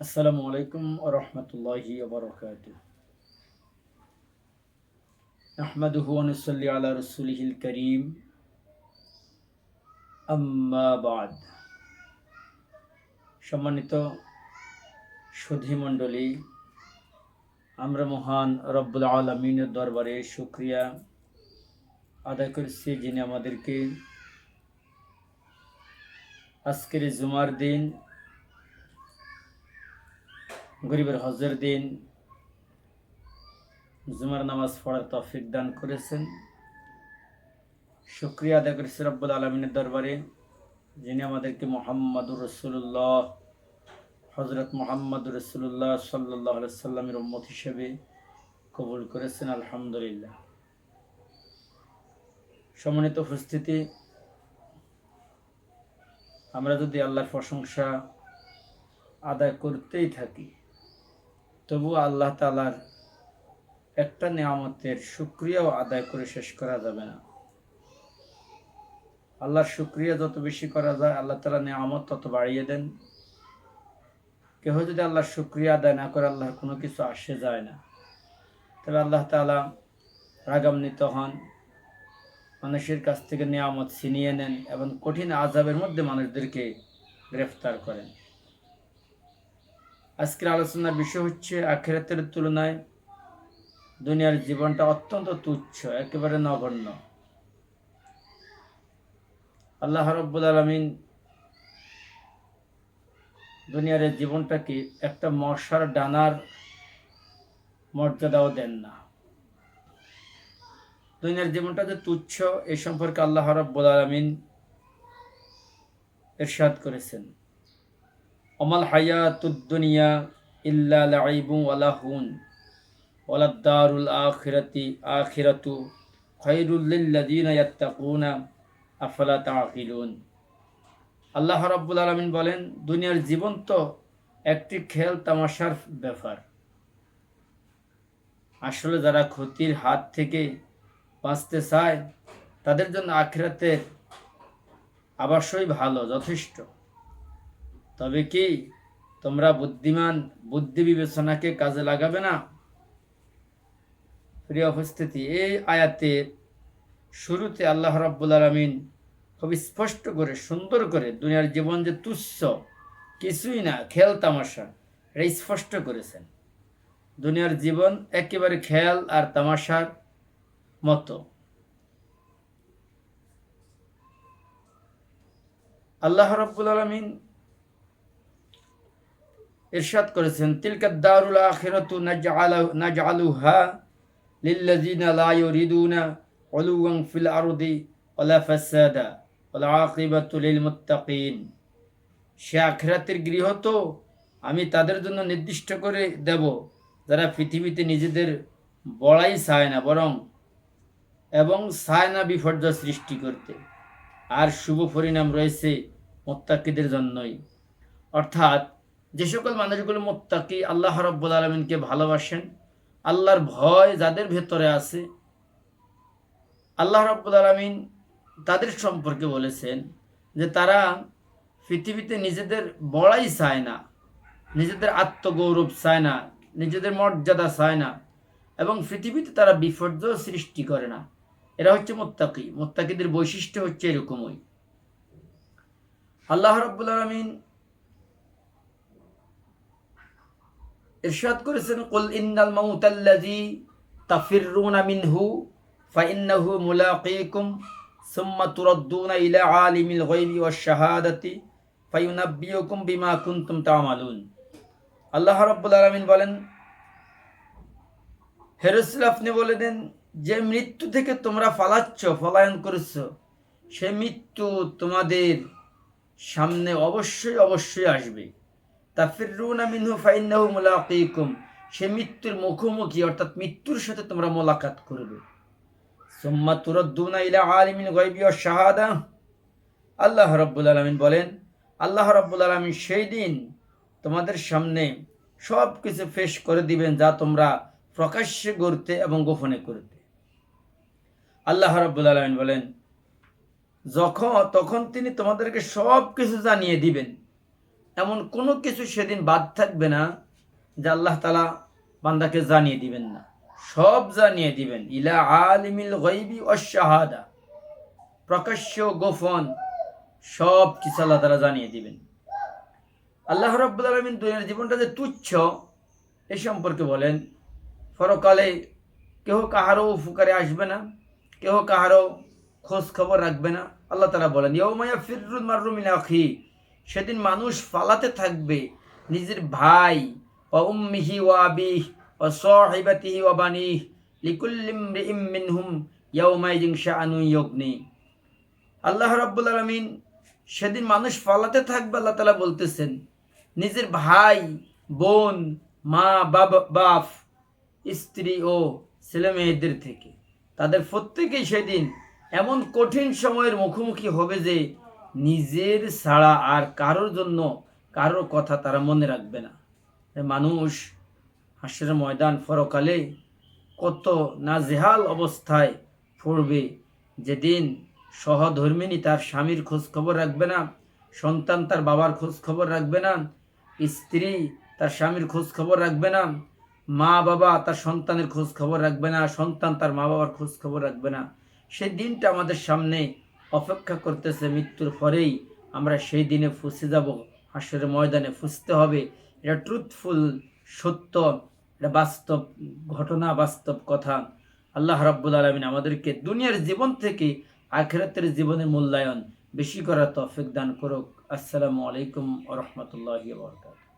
আসসালামু আলাইকুম রহমতুল্লাহি ওবরকাত আহমদুহু অনুসল্লি আলা রসুলিহিল করিম। আম্মা বাদ। সম্মানিত সুধী মণ্ডলী আমরা মহান রব্বুল আলমিনের দরবারে শুক্রিয়া আদায় করছি যিনি আমাদেরকে আজকের জুমার দিন গরিবের হজের দিন জুমার নামাজ পড়ার তৌফিক দান করেছেন। শুক্রিয়া আদায় করেছি রব্বুল আলমিনের দরবারে, যিনি আমাদেরকে মোহাম্মদুর রসুল্লাহ হজরত মোহাম্মদুর রসুল্লাহ সাল্লাহ সাল্লামের উম্মত হিসেবে কবুল করেছেন, আলহামদুলিল্লাহ। সম্মানিত উপস্থিতি, আমরা যদি আল্লাহর প্রশংসা আদায় করতেই থাকি তবু আল্লাহ তালার একটা নিয়ামতের সুক্রিয়াও আদায় করে শেষ করা যাবে না। আল্লাহর শুক্রিয়া যত বেশি করা যায়, আল্লাহ তালা নিয়ামত তত বাড়িয়ে দেন। কেহ যদি আল্লাহর শুক্রিয়া আদায় না করে, আল্লাহর কোনো কিছু আসে যায় না। তবে আল্লাহ তালা রাগান্বিত হন, মানুষের কাছ থেকে নিয়ামত ছিনিয়ে নেন এবং কঠিন আজাবের মধ্যে মানুষদেরকে গ্রেফতার করেন। আজকের আলোচনার বিষয় হচ্ছে আখেরাতের তুলনায় দুনিয়ার জীবনটা অত্যন্ত তুচ্ছ, একেবারে নগণ্য। আল্লাহ রব্বুল আলমিন দুনিয়ার জীবনটাকে একটা মশার ডানার মর্যাদাও দেন না। দুনিয়ার জীবনটা যে তুচ্ছ এই সম্পর্কে আল্লাহ রব্বুল আলমিন এরশাদ করেছেন। অমাল হায়াতুদ্দুনিয়া ইল্লা লাইবু ওয়ালাহুন ওয়ালাদ্দারুল আখিরাতি আখিরাতু খৈরুল লিল্লাযিনা ইয়াত্তাকুনা, আফলা তাআকিলুন। আল্লাহ রাব্বুল আলামিন বলেন, দুনিয়ার জীবন তো একটি খেল তামাশার ব্যাপার। আসলে যারা ক্ষতির হাত থেকে বাঁচতে চায়, তাদের জন্য আখিরাতের অবশ্যই ভালো, যথেষ্ট। তবে কি তোমরা বুদ্ধিমান, বুদ্ধি বিবেচনাকে কাজে লাগাবে না? প্রিয় উপস্থিতি, এই আয়াতের শুরুতে আল্লাহ রাব্বুল আলমিন খুব স্পষ্ট করে, সুন্দর করে দুনিয়ার জীবন যে তুচ্ছ, কিছুই না, খেল তামাশা, এটা স্পষ্ট করেছেন। দুনিয়ার জীবন একেবারে খেয়াল আর তামাশার মতো। আল্লাহ রাব্বুল আলমিন ইরশাদ করেছেন, তিলকা দারুল আখিরাতু নাজআলুহা লিল্লাযিনা লা ইউরিদুনা উলুওয়ান ফিল আরদি ওয়ালা ফাসাদা ওয়াল আকিবাতু লিল মুত্তাকিন। সে আখিরাতের গৃহ তো আমি তাদের জন্য নির্দিষ্ট করে দেব, যারা পৃথিবীতে নিজেদের বড়াই চায় না বরং, এবং চায় না বিপর্যয় সৃষ্টি করতে। আর শুভ পরিণাম রয়েছে মোত্তাকিদের জন্যই। অর্থাৎ যে সকল মানুষগুলো মোত্তাকি, আল্লাহ রব্বুল আলমিনকে ভালোবাসেন, আল্লাহর ভয় যাদের ভেতরে আছে, আল্লাহ রব্বুল আলমিন তাদের সম্পর্কে বলেছেন যে তারা পৃথিবীতে নিজেদের বড়াই চায় না, নিজেদের আত্মগৌরব চায় না, নিজেদের মর্যাদা চায় না এবং পৃথিবীতে তারা বিপর্যয় সৃষ্টি করে না। এরা হচ্ছে মোত্তাকি। মোত্তাকিদের বৈশিষ্ট্য হচ্ছে এরকমই। আল্লাহ রব্বুল আলমিন ইরশাদ করেছেন, কুল ইন্নাল মাউতাল্লাযী তাফিররুনা মিনহু, ফাইন্নাহু মুলাকীকুম সুম্মা তুরাদ্দুনা ইলা আলিমিল গায়বি ওয়াশ শাহাদাতি, ফায়ুনাব্বিউকুম বিমা কুনতুম তা'মালুন। আল্লাহ রাব্বুল আলামিন বলেন হে রাসূল আপনি বলে দেন, যে মৃত্যু থেকে তোমরা পালাচ্ছ পলায়ন করেছ, সে মৃত্যু তোমাদের সামনে অবশ্যই অবশ্যই আসবে। তাফিরুনা মিনহু ফাইন্নাহু মুলাকীকুম। সে মৃত্যুর মুখোমুখি, অর্থাৎ মৃত্যুর সাথে তোমরা মোলাকাত করবে। সুম্মা তুরাদ্দুনা ইলা আলিমিল গায়বি ওয়াশ শাহাদা। আল্লাহ রাব্বুল আলামিন বলেন, আল্লাহ রাব্বুল আলামিন সেই দিন তোমাদের সামনে সব কিছু পেশ করে দিবেন যা তোমরা প্রকাশ্যে করতে এবং গোপনে করতে। আল্লাহ রাব্বুল আলামিন বলেন, যখন, তখন তিনি তোমাদেরকে সব কিছু জানিয়ে দিবেন। এমন কোনো কিছু সেদিন বাদ থাকবে না যে আল্লাহ তালা বান্দাকে জানিয়ে দিবেন না। সব জানিয়ে দিবেন। ইলা আলিমিল গাইবি অশাহাদা প্রকাশ্য গোপন সব কিছু আল্লাহ তালা জানিয়ে দিবেন। আল্লাহ রব্বুল আলমিন দুনিয়ার জীবনটা যে তুচ্ছ, এ সম্পর্কে বলেন, পরকালে কেহ কাহারও উপকারে আসবে না, কেহ কাহারও খোঁজ খবর রাখবে না। আল্লাহ তালা বলেন ইয়মায়া ফিরুল মারুমিন আখি সেদিন মানুষ ফালাতে থাকবে। নিজের ভাই ও উম্মিহি ও আবিহ ও ও বানিহ লিকুল্লিম মিনহুম ইয়াউমাইজিং শাআনু ইয়গনি। আল্লাহ রাব্বুল আলামিন সেদিন মানুষ ফালাতে থাকবে আল্লাহ তালা বলতেছেন, নিজের ভাই, বোন, মা, বাবা, বাপ, স্ত্রী ও ছেলে মেয়েদের থেকে। তাদের প্রত্যেকেই সেদিন এমন কঠিন সময়ের মুখোমুখি হবে যে নিজের ছাড়া আর কারোর জন্য কারোর কথা তারা মনে রাখবে না। মানুষ হাসের ময়দান ফরকালে কত নাজেহাল অবস্থায় পড়বে। যেদিন সহধর্মিনী তার স্বামীর খোঁজ খবর রাখবে না, সন্তান তার বাবার খোঁজ খবর রাখবে না, স্ত্রী তার স্বামীর খোঁজ খবর রাখবে না মা বাবা তার সন্তানের খোঁজ খবর রাখবে না, সন্তান তার মা বাবার খোঁজ খবর রাখবে না। সেই দিনটা আমাদের সামনে অপেক্ষা করতেছে মৃত্যুর পরেই আমরা সেই দিনে ফুসে যাব, হাসরের ময়দানে ফুসতে হবে। এটা ট্রুথফুল সত্য, এটা বাস্তব ঘটনা, বাস্তব কথা। আল্লাহ রাব্বুল আলমিন আমাদেরকে দুনিয়ার জীবন থেকে আখেরাতের জীবনের মূল্যায়ন বেশি করার তৌফিক দান করুক। আসসালামু আলাইকুম ওরহমতুল্লাহ বরকাত